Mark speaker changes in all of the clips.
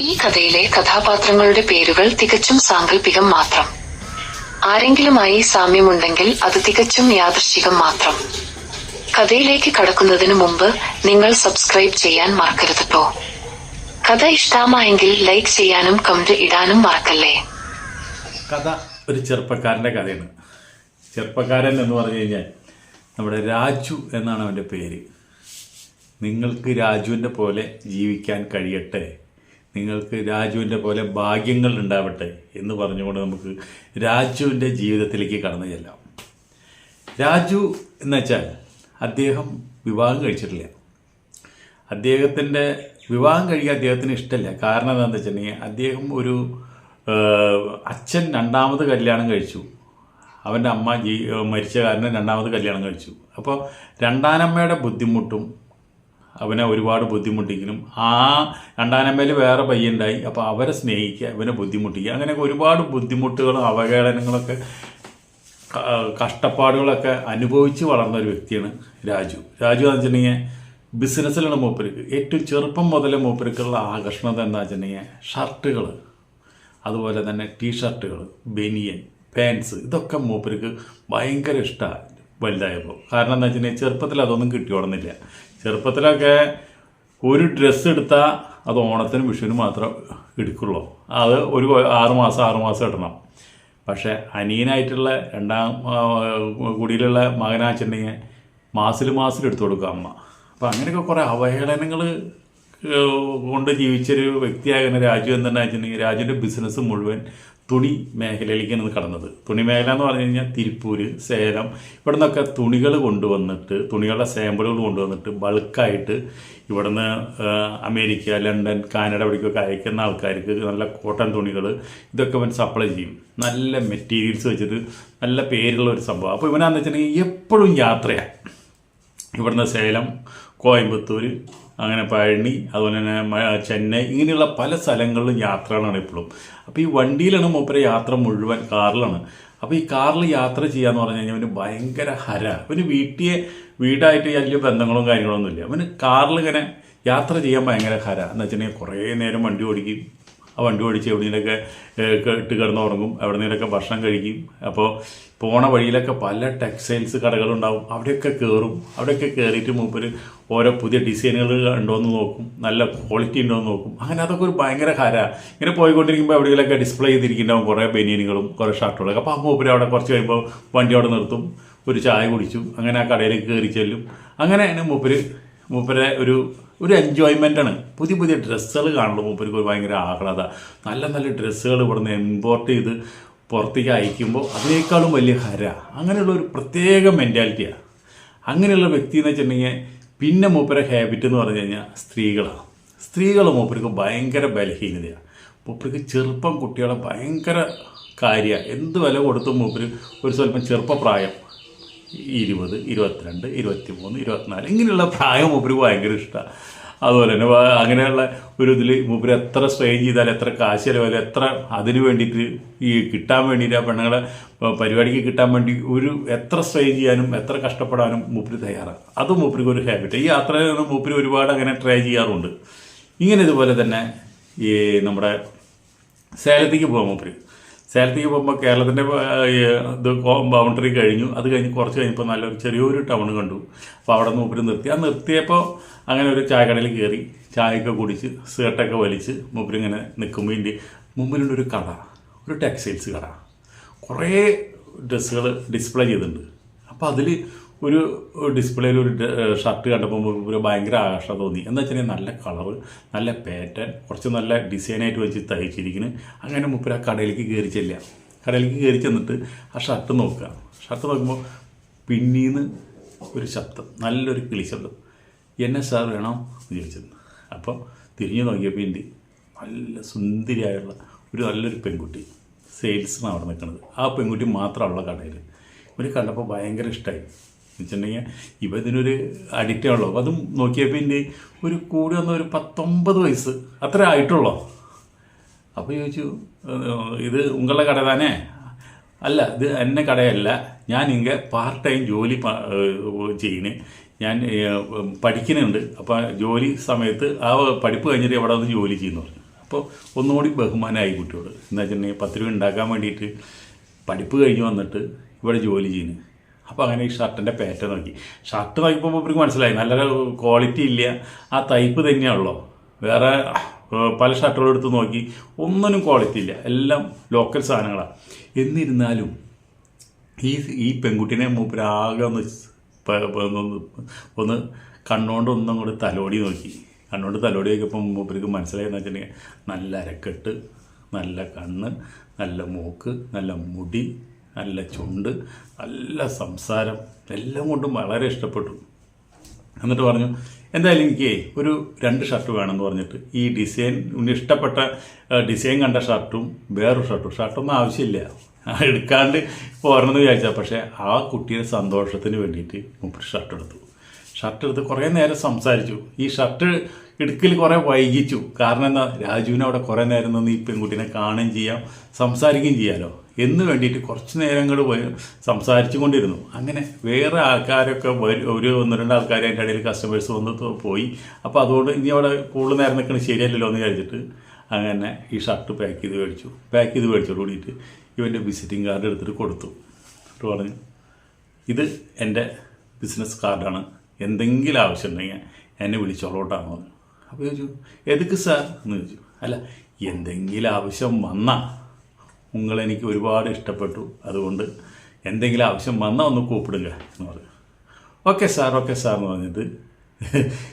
Speaker 1: ഈ കഥയിലെ കഥാപാത്രങ്ങളുടെ പേരുകൾ തികച്ചും സാങ്കല്പികം മാത്രം. ആരെങ്കിലുമായി സാമ്യമുണ്ടെങ്കിൽ അത് തികച്ചും യാദൃശ്ചികം മാത്രം. കഥയിലേക്ക് കടക്കുന്നതിന് മുമ്പ് നിങ്ങൾ സബ്സ്ക്രൈബ് ചെയ്യാൻ മറക്കരുത് കേട്ടോ കഥ ഇഷ്ടമായെങ്കിൽ ലൈക്ക് ചെയ്യാനും കമന്റ് ഇടാനും മറക്കല്ലേ?
Speaker 2: കഥ ഒരു ചെറുപ്പക്കാരന്റെ കഥയാണ്. ചെറുപ്പക്കാരൻ എന്ന് പറഞ്ഞു കഴിഞ്ഞാൽ നമ്മുടെ രാജു എന്നാണ് അവന്റെ പേര്. നിങ്ങൾക്ക് രാജുവിന്റെ പോലെ ജീവിക്കാൻ കഴിയട്ടെ. നിങ്ങൾക്ക് രാജുവിന്റെ പോലെ ഭാഗ്യങ്ങൾ ഉണ്ടാവട്ടെ എന്ന് പറഞ്ഞുകൊണ്ട് നമുക്ക് രാജുവിന്റെ ജീവിതത്തിലേക്ക് കടന്നു ചെല്ലാം. രാജു എന്ന് വെച്ചാൽ അദ്ദേഹം വിവാഹം കഴിച്ചിട്ടില്ല. അദ്ദേഹത്തിന്റെ വിവാഹം കഴിക്കാൻ അദ്ദേഹത്തിന് ഇഷ്ടമില്ല കാരണം എന്താണെന്ന് വെച്ചിട്ടുണ്ടെങ്കിൽ അദ്ദേഹം ഒരു അച്ഛൻ രണ്ടാമത് കല്യാണം കഴിച്ചു. അവന്റെ അമ്മ ജീ മരിച്ച കാരണം രണ്ടാമത് കല്യാണം കഴിച്ചു. അപ്പോൾ രണ്ടാനമ്മയുടെ ബുദ്ധിമുട്ടും അവനെ ഒരുപാട് ബുദ്ധിമുട്ടിക്കലും ആ രണ്ടാനമ്മയിൽ വേറെ പയ്യുണ്ടായി അപ്പോൾ അവരെ സ്നേഹിക്കുക അവനെ ബുദ്ധിമുട്ടിക്കുക. അങ്ങനെയൊക്കെ ഒരുപാട് ബുദ്ധിമുട്ടുകളും അവഹേളനങ്ങളൊക്കെ കഷ്ടപ്പാടുകളൊക്കെ അനുഭവിച്ച് വളർന്ന ഒരു വ്യക്തിയാണ് രാജു. രാജു എന്ന് വെച്ചിട്ടുണ്ടെങ്കിൽ ബിസിനസ്സിലാണ് മൂപ്പർക്ക് ഏറ്റവും ചെറുപ്പം മുതലേ മൂപ്പർക്കുള്ള ആകർഷണത എന്താ വെച്ചിട്ടുണ്ടെങ്കിൽ ഷർട്ടുകൾ അതുപോലെ തന്നെ ടീഷർട്ടുകൾ ബനിയൻ പാൻസ് ഇതൊക്കെ മൂപ്പർക്ക് ഭയങ്കര ഇഷ്ടമാണ് വലുതായപ്പോൾ. കാരണം എന്താ വെച്ചിട്ടുണ്ടെങ്കിൽ ചെറുപ്പത്തിൽ അതൊന്നും കിട്ടിയോളുന്നില്ല ചെറുപ്പത്തിലൊക്കെ ഒരു ഡ്രസ്സ് എടുത്താൽ അത് ഓണത്തിനും വിഷുവിനും മാത്രം എടുക്കുള്ളൂ. അത് ഒരു ആറ് മാസം ആറ് മാസം ഇടണം. പക്ഷേ അനിയനായിട്ടുള്ള രണ്ടാം കുടിയിലുള്ള മകനാച്ചിട്ടുണ്ടെങ്കിൽ മാസിൽ മാസിൽ എടുത്തു കൊടുക്കും അമ്മ. അപ്പം അങ്ങനെയൊക്കെ കുറേ അവഹേളനങ്ങൾ കൊണ്ട് ജീവിച്ചൊരു വ്യക്തിയാകുന്ന രാജു എന്തെന്ന് വെച്ചിട്ടുണ്ടെങ്കിൽ രാജുവിന്റെ ബിസിനസ് മുഴുവൻ തുണി മേഖലയിലേക്കാണ് കടന്നത്. തുണി മേഖല എന്ന് പറഞ്ഞു കഴിഞ്ഞാൽ തിരുപ്പൂർ സേലം ഇവിടെ നിന്നൊക്കെ തുണികൾ കൊണ്ടുവന്നിട്ട് തുണികളുടെ സാമ്പിളുകൾ കൊണ്ടുവന്നിട്ട് ബൾക്കായിട്ട് ഇവിടുന്ന് അമേരിക്ക ലണ്ടൻ കാനഡ ഇവിടേക്കൊക്കെ അയക്കുന്ന ആൾക്കാർക്ക് നല്ല കോട്ടൺ തുണികൾ ഇതൊക്കെ ഇവൻ സപ്ലൈ ചെയ്യും. നല്ല മെറ്റീരിയൽസ് വെച്ചിട്ട് നല്ല പേരുള്ള ഒരു സംഭവം. അപ്പോൾ ഇവനാന്ന് വെച്ചിട്ടുണ്ടെങ്കിൽ എപ്പോഴും യാത്രയാണ് ഇവിടുന്ന് സേലം കോയമ്പത്തൂർ അങ്ങനെ പഴനി അതുപോലെ തന്നെ ചെന്നൈ ഇങ്ങനെയുള്ള പല സ്ഥലങ്ങളിലും യാത്രകളാണ് ഇപ്പോഴും. അപ്പോൾ ഈ വണ്ടിയിലാണ് മൂപ്പരെ യാത്ര മുഴുവൻ കാറിലാണ്. അപ്പോൾ ഈ കാറിൽ യാത്ര ചെയ്യാന്ന് പറഞ്ഞു കഴിഞ്ഞാൽ അവന് ഭയങ്കര ഹര. അവന് വീട്ടിയെ വീടായിട്ട് വലിയ ബന്ധങ്ങളും കാര്യങ്ങളൊന്നുമില്ല. അവന് കാറിൽ ഇങ്ങനെ യാത്ര ചെയ്യാൻ ഭയങ്കര ഹര. എന്ന് വെച്ചിട്ടുണ്ടെങ്കിൽ കുറേ നേരം വണ്ടി ഓടിക്കും. ആ വണ്ടി ഓടിച്ച് എവിടെയെങ്കിലൊക്കെ ഇട്ട് കിടന്ന് ഉറങ്ങും എവിടെയെങ്കിലൊക്കെ ഭക്ഷണം കഴിക്കും. അപ്പോൾ പോണ വഴിയിലൊക്കെ പല ടെക്സ്റ്റൈൽസ് കടകളുണ്ടാവും. അവിടെയൊക്കെ കയറും അവിടെയൊക്കെ കയറിയിട്ട് മൂപ്പര് ഓരോ പുതിയ ഡിസൈനുകൾ ഉണ്ടോയെന്ന് നോക്കും. നല്ല ക്വാളിറ്റി ഉണ്ടോ എന്ന് നോക്കും. അങ്ങനെ അതൊക്കെ ഒരു ഭയങ്കര ഹര ഇങ്ങനെ പോയിക്കൊണ്ടിരിക്കുമ്പോൾ എവിടെയെങ്കിലൊക്കെ ഡിസ്പ്ലേ ചെയ്തിരിക്കുന്നുണ്ടാവും കുറേ ബനിയനുകളും കുറേ ഷർട്ടുകളൊക്കെ. അപ്പോൾ മൂപ്പര് അവിടെ കുറച്ച് കഴിയുമ്പോൾ വണ്ടി അവിടെ നിർത്തും. ഒരു ചായ കുടിച്ചു. അങ്ങനെ ആ കടയിലേക്ക് കയറി ചെല്ലും. അങ്ങനെയാണ് മൂപ്പര് മൂപ്പരെ ഒരു ഒരു എൻജോയ്മെന്റ് ആണ്. പുതിയ പുതിയ ഡ്രസ്സുകൾ കാണുമ്പോൾ മൂപ്പർക്ക് ഭയങ്കര ആഹ്ലാദ. നല്ല നല്ല ഡ്രസ്സുകൾ ഇവിടുന്ന് ഇമ്പോർട്ട് ചെയ്ത് പുറത്തേക്ക് അയക്കുമ്പോൾ അതിനേക്കാളും വലിയ ഹര. അങ്ങനെയുള്ള ഒരു പ്രത്യേക മെന്റാലിറ്റിയാണ് അങ്ങനെയുള്ള വ്യക്തി എന്ന് വെച്ചിട്ടുണ്ടെങ്കിൽ പിന്നെ മൂപ്പരെ ഹാബിറ്റ് എന്ന് പറഞ്ഞു കഴിഞ്ഞാൽ സ്ത്രീകളാണ് സ്ത്രീകൾ മൂപ്പർക്ക് ഭയങ്കര ബലഹീനതയാണ് മൂപ്പർക്ക് ചെറുപ്പം കുട്ടികളെ ഭയങ്കര കാര്യമാണ് എന്ത് വില കൊടുത്തും മൂപ്പര് ഒരു സ്വല്പം ചെറുപ്പപ്രായം. ഇരുപത് ഇരുപത്തിരണ്ട് ഇരുപത്തി മൂന്ന് ഇരുപത്തിനാല്. ഇങ്ങനെയുള്ള പ്രായം മൂപ്പര് ഭയങ്കര ഇഷ്ടമാണ് അതുപോലെ തന്നെ അങ്ങനെയുള്ള ഒരു ഇതിൽ മൂപ്പര് എത്ര സ്ട്രെയിൻ ചെയ്താൽ എത്ര കാശ് ചിലവായാലും എത്ര അതിന് വേണ്ടിയിട്ട് ഈ കിട്ടാൻ വേണ്ടിയിട്ട് ആ പെണ്ണുങ്ങളെ പരിപാടിക്ക് കിട്ടാൻ വേണ്ടി ഒരു എത്ര സ്ട്രെയിൻ ചെയ്യാനും എത്ര കഷ്ടപ്പെടാനും മൂപ്പര് തയ്യാറാണ്. അത് മൂപ്പർക്ക് ഒരു ഹാബിറ്റ് ഈ യാത്രയിൽ മൂപ്പര് ഒരുപാട് അങ്ങനെ ട്രൈ ചെയ്യാറുണ്ട്. ഇങ്ങനെ ഇതുപോലെ തന്നെ ഈ നമ്മുടെ സേലത്തേക്ക് പോകാം മൂപ്പര്. സേലത്തേക്ക് പോകുമ്പോൾ കേരളത്തിന്റെ ഇത് ബൗണ്ടറി കഴിഞ്ഞു. അത് കഴിഞ്ഞ് കുറച്ച് കഴിഞ്ഞപ്പോൾ നല്ലൊരു ചെറിയൊരു ടൗൺ കണ്ടു. അപ്പോൾ അവിടെ നിന്ന് മൂപ്പര് നിർത്തി. ആ നിർത്തിയപ്പോൾ അങ്ങനെ ഒരു ചായക്കടയിൽ കയറി ചായയൊക്കെ കുടിച്ച് സേർട്ടൊക്കെ വലിച്ച് മൂപ്പര് ഇങ്ങനെ നിൽക്കുമ്പോൾ ഇതിന്റെ മുമ്പിലുണ്ട് ഒരു കട. ഒരു ടെക്സ്റ്റൈൽസ് കട. കുറേ ഡ്രസ്സുകൾ ഡിസ്പ്ലേ ചെയ്തിട്ടുണ്ട്. അപ്പോൾ അതിൽ ഒരു ഡിസ്പ്ലേയിൽ ഒരു ഷർട്ട് കണ്ടപ്പോൾ ഒരു ഭയങ്കര ആകർഷണം തോന്നി. എന്ന് വെച്ചാൽ നല്ല കളർ നല്ല പാറ്റേൺ കുറച്ച് നല്ല ഡിസൈനായിട്ട് വെച്ച് തയ്ച്ചിരിക്കുന്നു അങ്ങനെ മുപ്പര കടയിലേക്ക് കയറി ചെല്ലുക. കടയിലേക്ക് കയറി ചെന്നിട്ട് ആ ഷർട്ട് നോക്കുക. ഷർട്ട് നോക്കുമ്പോൾ പിന്നീന്ന് ഒരു ശബ്ദം നല്ലൊരു കിളി ശബ്ദം. എന്നെ സാർ വേണോ? എന്ന് ചോദിച്ചത് അപ്പോൾ തിരിഞ്ഞു നോക്കിയപ്പോൾ എന്റെ നല്ല സുന്ദരിയായുള്ള ഒരു നല്ലൊരു പെൺകുട്ടി സെയിൽസിനാണ് അവിടെ നിൽക്കുന്നത് ആ പെൺകുട്ടി മാത്രമുള്ള കടയിൽ ഇവർ കണ്ടപ്പോൾ ഭയങ്കര ഇഷ്ടമായി വെച്ചിട്ടുണ്ടെങ്കിൽ ഇപ്പം ഇതിനൊരു അഡിക്റ്റ് ആണല്ലോ. അപ്പം അതും നോക്കിയപ്പോൾ എന്റെ ഒരു കൂടി വന്ന ഒരു പത്തൊമ്പത് വയസ്സ് അത്ര ആയിട്ടുള്ളോ? അപ്പോൾ ചോദിച്ചു ഇത് ഉങ്ങളുടെ കട തന്നെ അല്ല ഇത് എന്നെ കടയല്ല. ഞാൻ ഇങ്ങനെ പാർട്ട് ടൈം ജോലി ചെയ്യുന്നു ഞാൻ പഠിക്കുന്നുണ്ട് അപ്പോൾ ജോലി സമയത്ത് ആ പഠിപ്പ് കഴിഞ്ഞിട്ട് എവിടെ വന്ന് ജോലി ചെയ്യുന്നു. അപ്പോൾ ഒന്നുകൂടി ബഹുമാനമായി കുട്ടിയോട്. എന്താ വെച്ചിട്ടുണ്ടെങ്കിൽ പത്ത് രൂപ ഉണ്ടാക്കാൻ വേണ്ടിയിട്ട് പഠിപ്പ് കഴിഞ്ഞ് വന്നിട്ട് ഇവിടെ ജോലി ചെയ്യുന്നു അപ്പോൾ അങ്ങനെ ഈ ഷർട്ടിന്റെ പാറ്റേൺ നോക്കി. ഷർട്ട് നോക്കിയപ്പോൾ ഇവർക്ക് മനസ്സിലായി. നല്ലൊരു ക്വാളിറ്റി ഇല്ല. ആ ടൈപ്പ് തന്നെയാണല്ലോ വേറെ പല ഷർട്ടുകളും എടുത്ത് നോക്കി. ഒന്നിനും ക്വാളിറ്റി ഇല്ല. എല്ലാം ലോക്കൽ സാധനങ്ങളാണ് എന്നിരുന്നാലും ഈ ഈ പെൺകുട്ടീനെ മൂപ്പരാകെ ഒന്ന് ഒന്ന് കണ്ണുകൊണ്ട് ഒന്നും കൂടി തലോടി നോക്കി. കണ്ണുകൊണ്ട് തലോടി നോക്കിയപ്പോൾ മൂപ്പർക്ക് മനസ്സിലായെന്ന് വെച്ചിട്ടുണ്ടെങ്കിൽ നല്ല അരക്കെട്ട് നല്ല കണ്ണ് നല്ല മൂക്ക് നല്ല മുടി നല്ല ചുണ്ട് നല്ല സംസാരം എല്ലാം കൊണ്ടും വളരെ ഇഷ്ടപ്പെട്ടു. എന്നിട്ട് പറഞ്ഞു എന്തായാലും എനിക്ക് ഒരു രണ്ട് ഷർട്ട് വേണമെന്ന് പറഞ്ഞിട്ട് ഈ ഡിസൈൻ ഇഷ്ടപ്പെട്ട ഡിസൈൻ കണ്ട ഷർട്ടും വേറൊരു ഷർട്ടും ഷർട്ടൊന്നും ആവശ്യമില്ല. എടുക്കാണ്ട് പോരണമെന്ന് വിചാരിച്ചാൽ പക്ഷേ ആ കുട്ടിയുടെ സന്തോഷത്തിന് വേണ്ടിയിട്ട് മുപ്പത് ഷർട്ട് എടുത്തു. ഷർട്ട് എടുത്ത് കുറേ നേരം സംസാരിച്ചു. ഈ ഷർട്ട് എടുക്കൽ കുറേ വൈകിച്ചു. കാരണം എന്താ രാജുവിനെ അവിടെ കുറേ നേരം നിന്ന് ഈ പെൺകുട്ടീനെ കാണുകയും ചെയ്യാം സംസാരിക്കുകയും ചെയ്യാമല്ലോ എന്ന് വേണ്ടിയിട്ട് കുറച്ച് നേരം കൂടെ സംസാരിച്ചു കൊണ്ടിരുന്നു അങ്ങനെ വേറെ ആൾക്കാരൊക്കെ ഒരു ഒന്ന് രണ്ട് ആൾക്കാർ അതിന്റെ ഇടയിൽ കസ്റ്റമേഴ്സ് വന്ന് പോയി. അപ്പോൾ അതുകൊണ്ട് ഇനി അവിടെ കൂടുതൽ നേരം നിൽക്കുന്നത് ശരിയല്ലല്ലോ എന്ന് വിചാരിച്ചിട്ട് അങ്ങനെ ഈ ഷർട്ട് പാക്ക് ചെയ്ത് മേടിച്ചു. പാക്ക് ചെയ്ത് മേടിച്ചോട് കൂടിയിട്ട് ഇവന്റെ വിസിറ്റിംഗ് കാർഡ് എടുത്തിട്ട് കൊടുത്തു. എന്നിട്ട് പറഞ്ഞു ഇത് എന്റെ ബിസിനസ് കാർഡാണ് എന്തെങ്കിലും ആവശ്യം ഉണ്ടെങ്കിൽ എന്നെ വിളിച്ചോളോട്ടാന്ന് പറഞ്ഞു അപ്പോൾ ചോദിച്ചു എതുക്ക് സാർ എന്ന് ചോദിച്ചു. അല്ല എന്തെങ്കിലും ആവശ്യം വന്നാൽ ഉങ്ങളെനിക്ക് ഒരുപാട് ഇഷ്ടപ്പെട്ടു. അതുകൊണ്ട് എന്തെങ്കിലും ആവശ്യം വന്നാൽ ഒന്ന് കൂപ്പിടുക എന്ന് പറഞ്ഞു. ഓക്കെ സാർ ഓക്കെ സാർ എന്ന് പറഞ്ഞിട്ട്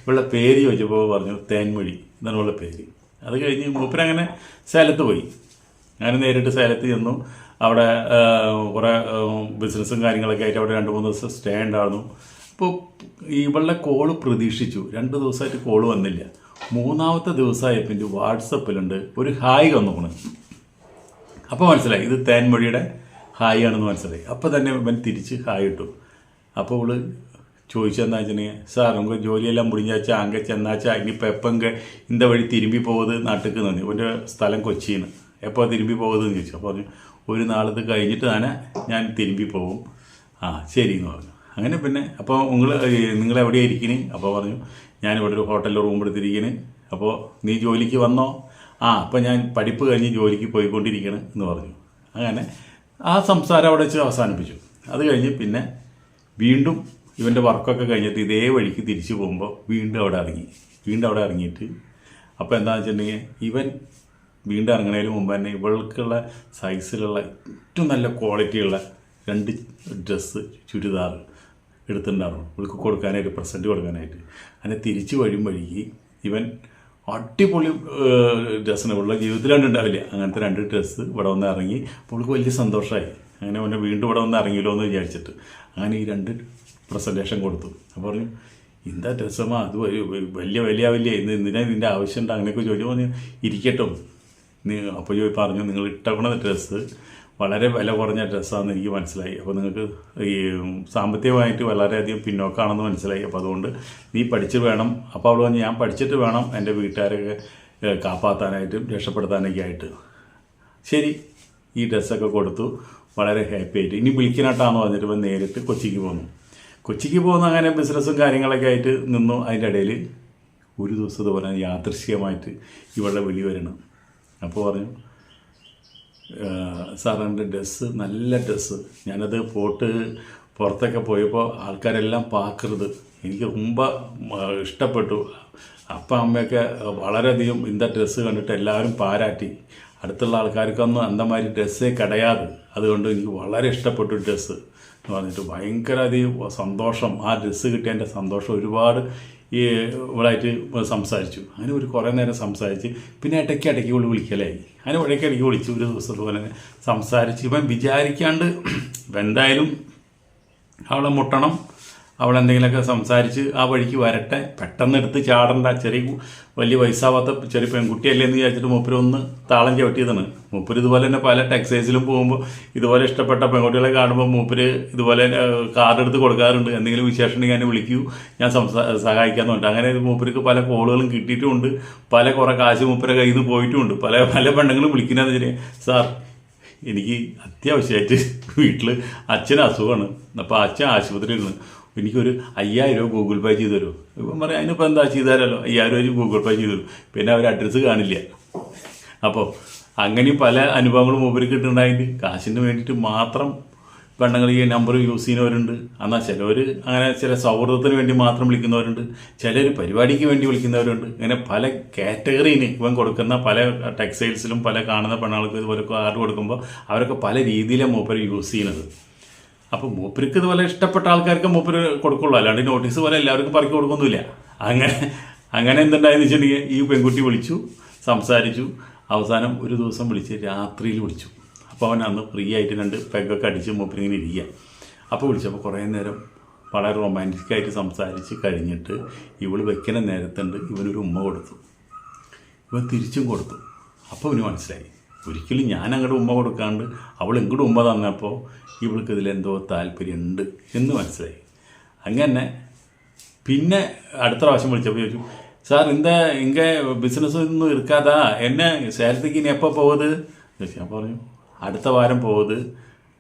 Speaker 2: ഇവളുടെ പേര് ചോദിച്ചപ്പോൾ പറഞ്ഞു തേൻമൊഴി എന്നാണ് ഇവളുടെ പേര്. അത് കഴിഞ്ഞ് മൂപ്പരങ്ങനെ സേലത്ത് പോയി. ഞാൻ നേരിട്ട് സേലത്ത് ചെന്നു. അവിടെ കുറേ ബിസിനസ്സും കാര്യങ്ങളൊക്കെ ആയിട്ട് അവിടെ രണ്ട് മൂന്ന് ദിവസം സ്റ്റേ ഉണ്ടായിരുന്നു. അപ്പോൾ ഇവളുടെ കോൾ പ്രതീക്ഷിച്ചു. രണ്ട് ദിവസമായിട്ട് കോൾ വന്നില്ല. മൂന്നാമത്തെ ദിവസമായപ്പോൾ എന്റെ വാട്സപ്പിലുണ്ട് ഒരു ഹായ് വന്നു അപ്പോൾ മനസ്സിലായി. ഇത് തേൻമൊഴിയുടെ ഹായ് ആണെന്ന് മനസ്സിലായി. അപ്പോൾ തന്നെ ഇവൻ തിരിച്ച് ഹായ് ഇട്ടു. അപ്പോൾ അവൾ ചോദിച്ചെന്നാ വെച്ചിട്ടുണ്ടെങ്കിൽ സാർ നമുക്ക് ജോലിയെല്ലാം മുടിഞ്ഞാച്ച അങ്ങ ചെന്നാച്ച ഇനിയിപ്പോൾ എപ്പം ഇന്ത വഴി തിരുമ്പി പോകുന്നത് നാട്ടിലേക്ക് നന്ദി ഇവന്റെ സ്ഥലം കൊച്ചിയാണ് എപ്പോൾ തിരുമ്പി പോകുന്നതെന്ന് ചോദിച്ചു. അപ്പോൾ പറഞ്ഞു ഒരു നാളത് കഴിഞ്ഞിട്ട് തന്നെ ഞാൻ തിരുമ്പി പോകും ആ ശരി എന്ന് പറഞ്ഞു. അങ്ങനെ പിന്നെ അപ്പോൾ നിങ്ങൾ നിങ്ങൾ എവിടെയാണ് ഇരിക്കണേ? അപ്പോൾ പറഞ്ഞു ഞാനിവിടെ ഒരു ഹോട്ടലിൽ റൂം എടുത്തിരിക്കണേ. അപ്പോൾ നീ ജോലിക്ക് വന്നോ? ആ അപ്പം ഞാൻ പഠിപ്പ് കഴിഞ്ഞ് ജോലിക്ക് പോയിക്കൊണ്ടിരിക്കണം എന്ന് പറഞ്ഞു. അങ്ങനെ ആ സംസാരം അവിടെ വെച്ച് അവസാനിപ്പിച്ചു. അത് കഴിഞ്ഞ് പിന്നെ വീണ്ടും ഇവന്റെ വർക്കൊക്കെ കഴിഞ്ഞിട്ട് ഇതേ വഴിക്ക് തിരിച്ചു പോകുമ്പോൾ വീണ്ടും അവിടെ ഇറങ്ങി. വീണ്ടും അവിടെ ഇറങ്ങിയിട്ട് അപ്പോൾ എന്താണെന്ന് വെച്ചിട്ടുണ്ടെങ്കിൽ ഇവൻ വീണ്ടും ഇറങ്ങുന്നതിന് മുമ്പ് തന്നെ ഇവൾക്കുള്ള സൈസിലുള്ള ഏറ്റവും നല്ല ക്വാളിറ്റിയുള്ള രണ്ട് ഡ്രസ്സ് ചുരിദാർ എടുത്തിട്ടുണ്ടായിരുന്നു. ഇവൾക്ക് കൊടുക്കാനായിട്ട് പ്രസന്റ് കൊടുക്കാനായിട്ട്. അങ്ങനെ തിരിച്ചു വഴിയുമ്പോഴേക്ക് ഇവൻ അടിപൊളി ഡ്രസ്സിന് ഇവിടെ ജീവിതത്തിൽ ഉണ്ടാവില്ല അങ്ങനത്തെ രണ്ട് ഡ്രസ്സ് ഇവിടെ വന്ന് ഇറങ്ങി അപ്പോൾ അവൾക്ക് വലിയ സന്തോഷമായി. അങ്ങനെ അവനെ വീണ്ടും ഇവിടെ വന്ന് ഇറങ്ങിയല്ലോ എന്ന് വിചാരിച്ചിട്ട് അങ്ങനെ ഈ രണ്ട് പ്രസന്റേഷൻ കൊടുത്തു. അപ്പോൾ പറഞ്ഞു എന്താ ഡ്രസ്സമ്മ അത് വലിയ- വലിയ വലിയ ഇന്ന് എന്തിനാ ഇതിന്റെ ആവശ്യമുണ്ട് അങ്ങനെയൊക്കെ ചോദിച്ചു. പറഞ്ഞു ഇരിക്കട്ടോ. അപ്പോൾ പറഞ്ഞു നിങ്ങൾ ഇട്ടവണ ഡ്രസ്സ് വളരെ വില കുറഞ്ഞ ഡ്രസ്സാണെന്ന് എനിക്ക് മനസ്സിലായി. അപ്പോൾ നിങ്ങൾക്ക് ഈ സാമ്പത്തികമായിട്ട് വളരെയധികം പിന്നോക്കമാണെന്ന് മനസ്സിലായി. അപ്പോൾ അതുകൊണ്ട് നീ പഠിച്ച് വേണം. അപ്പോൾ അവൾ പറഞ്ഞു ഞാൻ പഠിച്ചിട്ട് വേണം എന്റെ വീട്ടുകാരെയൊക്കെ ഏഹ്, കാപ്പാത്താനായിട്ടും രക്ഷപ്പെടുത്താനൊക്കെ ആയിട്ട്. ശരി ഈ ഡ്രസ്സൊക്കെ കൊടുത്തു. വളരെ ഹാപ്പി ആയിട്ട്. ഇനി വിളിക്കാനായിട്ടാന്ന് പറഞ്ഞിട്ട് ഇപ്പം നേരിട്ട് കൊച്ചിക്ക് പോന്നു. കൊച്ചിക്ക് പോകുന്ന അങ്ങനെ ബിസിനസ്സും കാര്യങ്ങളൊക്കെ ആയിട്ട് നിന്നു. അതിന്റെ ഇടയിൽ ഒരു ദിവസം ഇതുപോലെ യാദൃശ്യമായിട്ട് ഇവളുടെ വിളി വരണം. അപ്പോൾ പറഞ്ഞു സാറിൻ്റെ ഡ്രസ്സ് നല്ല ഡ്രസ്സ് ഞാനത് പോട്ട് പുറത്തൊക്കെ പോയപ്പോൾ ആൾക്കാരെല്ലാം പാക്കരുത് എനിക്ക് ரொம்ப മ- ഇഷ്ടപ്പെട്ടു അപ്പം അമ്മയൊക്കെ വളരെയധികം ഇന്ന ഡ്രസ്സ് കണ്ടിട്ട് എല്ലാവരും പാരാറ്റി അടുത്തുള്ള ആൾക്കാർക്കൊന്നും അന്തമാതിരി ഡ്രസ്സേ കിടയാതെ അതുകൊണ്ട് എനിക്ക് വളരെ ഇഷ്ടപ്പെട്ടു ഡ്രസ്സ് എന്ന് പറഞ്ഞിട്ട് ഭയങ്കര അധികം സന്തോഷം ആ ഡ്രസ്സ് കിട്ടിയതിൻ്റെ സന്തോഷം ഒരുപാട് ഈ ഇവളായിട്ട് സംസാരിച്ചു അങ്ങനെ ഒരു കുറേ നേരം സംസാരിച്ച് പിന്നെ ഇടയ്ക്ക് ഇടയ്ക്ക് ഇവള് വിളിക്കലായി അങ്ങനെ എനിക്ക് വിളിച്ചു ഒരു ദിവസം അതുപോലെ സംസാരിച്ച്. ഇവൻ വിചാരിക്കാണ്ട് ഇവൻ എന്തായാലും അവളെ മുട്ടണം. അവളെന്തെങ്കിലുമൊക്കെ സംസാരിച്ച് ആ വഴിക്ക് വരട്ടെ. പെട്ടെന്ന് എടുത്ത് ചാടണ്ട. ചെറിയ വലിയ വയസ്സാവാത്ത ചെറിയ പെൺകുട്ടിയല്ലേ എന്ന് വിചാരിച്ചിട്ട് മൂപ്പര് ഒന്ന് താളം ചവിട്ടിയതാണ്. മൂപ്പര് ഇതുപോലെ തന്നെ പല ടെക്സൈസിലും പോകുമ്പോൾ ഇതുപോലെ ഇഷ്ടപ്പെട്ട പെൺകുട്ടികളെ കാണുമ്പോൾ മൂപ്പര് ഇതുപോലെ കാർഡ് എടുത്ത് കൊടുക്കാറുണ്ട്. എന്തെങ്കിലും വിശേഷം ഉണ്ടെങ്കിൽ എന്നെ വിളിക്കൂ. ഞാൻ സംസാ സഹായിക്കാമെന്നുണ്ട് അങ്ങനെ മൂപ്പർക്ക് പല കോളുകളും കിട്ടിയിട്ടുമുണ്ട്. പല കുറേ കാശ് മൂപ്പരെ കയ്യിൽ നിന്ന് പോയിട്ടുമുണ്ട്. പല പല പെണ്ണുങ്ങളും വിളിക്കുന്നതെന്ന് വെച്ചാൽ സാർ എനിക്ക് അത്യാവശ്യമായിട്ട് വീട്ടിൽ അച്ഛന് അസുഖമാണ്. അപ്പോൾ അച്ഛൻ ആശുപത്രിയിൽ എനിക്കൊരു അയ്യായിരം രൂപ ഗൂഗിൾ പേ ചെയ്ത് തരുമോ ഇപ്പം പറയാം അതിനിപ്പോൾ എന്താ ചെയ്തു തരാമല്ലോ അയ്യായിരം രൂപ ഗൂഗിൾ പേ ചെയ്തു തരും. പിന്നെ അവർ അഡ്രസ്സ് കാണില്ല. അപ്പോൾ അങ്ങനെ പല അനുഭവങ്ങളും മൂപ്പര് കിട്ടുന്നുണ്ടായിട്ട് കാശിന് വേണ്ടിയിട്ട് മാത്രം പെണ്ണുങ്ങൾ ഈ നമ്പർ യൂസ് ചെയ്യുന്നവരുണ്ട്. എന്നാൽ ചിലവർ അങ്ങനെ ചില സൗഹൃദത്തിന് വേണ്ടി മാത്രം വിളിക്കുന്നവരുണ്ട്. ചിലർ പരിപാടിക്ക് വേണ്ടി വിളിക്കുന്നവരുണ്ട്. ഇങ്ങനെ പല കാറ്റഗറിന് ഇവൻ കൊടുക്കുന്ന പല ടെക്സ്റ്റൈൽസിലും പല കാണുന്ന പെണ്ണുങ്ങൾക്ക് ഇതുപോലെ കാർഡ് കൊടുക്കുമ്പോൾ അവരൊക്കെ പല രീതിയിലാണ് മൊബൈൽ യൂസ് ചെയ്യുന്നത്. അപ്പോൾ മൂപ്പർക്ക് ഇതുപോലെ ഇഷ്ടപ്പെട്ട ആൾക്കാർക്ക് മൂപ്പര് കൊടുക്കുള്ളൂ. അല്ലാണ്ട് നോട്ടീസ് പോലെ എല്ലാവർക്കും പറക്കി കൊടുക്കൊന്നുമില്ല. അങ്ങനെ അങ്ങനെ എന്തുണ്ടായെന്ന് വെച്ചിട്ടുണ്ടെങ്കിൽ ഈ പെൺകുട്ടി വിളിച്ചു സംസാരിച്ചു. അവസാനം ഒരു ദിവസം വിളിച്ച് രാത്രിയിൽ വിളിച്ചു. അപ്പോൾ അവൻ അന്ന് ഫ്രീ ആയിട്ട് രണ്ട് പെഗൊക്കെ അടിച്ച് മൂപ്പരിങ്ങനെ ഇരിക്കുക അപ്പോൾ വിളിച്ചപ്പോൾ കുറേ നേരം വളരെ റൊമാന്റിക്കായിട്ട് സംസാരിച്ച് കഴിഞ്ഞിട്ട് ഇവൾ വെക്കുന്ന നേരത്തുണ്ട് ഇവനൊരു ഉമ്മ കൊടുത്തു. ഇവൻ തിരിച്ചും കൊടുത്തു. അപ്പോൾ ഇവന് മനസ്സിലായി. ഒരിക്കലും ഞാൻ അങ്ങോട്ട് ഉമ്മ കൊടുക്കാണ്ട് അവൾ ഇങ്ങോട്ട് ഉമ്മ തന്നപ്പോൾ ഇവൾക്ക് ഇതിലെന്തോ താല്പര്യമുണ്ട് എന്ന് മനസ്സിലായി. അങ്ങനെ പിന്നെ അടുത്ത പ്രാവശ്യം വിളിച്ചപ്പോൾ ചോദിച്ചു സാർ ഇന്ത ഇങ്ക ബിസിനസ് ഒന്നും ഇരിക്കാതാ എന്നെ സേലത്തേക്ക് ഇനി എപ്പോൾ പോവത്? ഞാൻ പറഞ്ഞു അടുത്ത വാരം പോവത്.